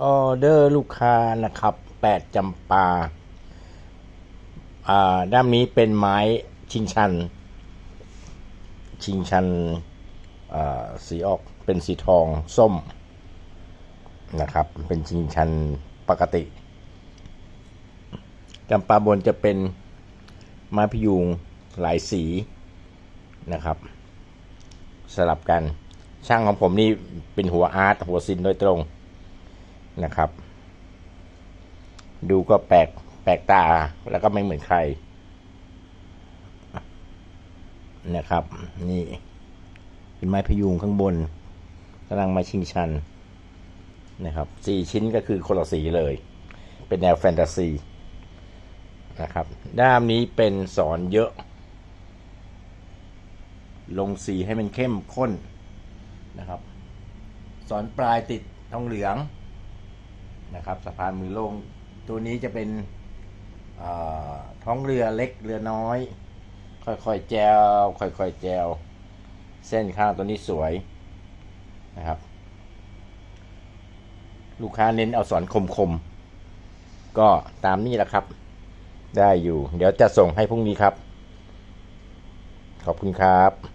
ออเดอร์ลูกค้านะครับแปดจำปาอ่าด้านนี้เป็นไม้ชิงชัน ชิงชันอ่าสีออกเป็นสีทองส้มนะครับ เป็นชิงชันปกติจำปาบนจะเป็นไม้พยุงหลายสีนะครับ สลับกันช่างของผมนี่เป็นหัวอาร์ตหัวซินโดยตรง นะครับ ดูก็แปลกแปลกตาแล้วก็ไม่เหมือนใคร นะครับ นี่เป็นไม้พยุงข้างบนกำลังมาชิงชันนะครับสี่ชิ้นก็คือคนละสีเลย เป็นแนวแฟนตาซีนะครับ ด้ามนี้เป็นสอนเยอะ ลงสีให้มันเข้มข้นนะครับ สอนปลายติดทองเหลือง นะครับสะพานมือโล่งตัวนี้จะเป็นท้องเรือเล็กเรือน้อย ค่อยๆแจวค่อยๆแจวเส้นข้างตัวนี้สวยนะครับ ลูกค้าเน้นเอาสอนคมๆก็ตามนี้แหละครับ ได้อยู่ เดี๋ยวจะส่งให้พรุ่งนี้ครับ ขอบคุณครับ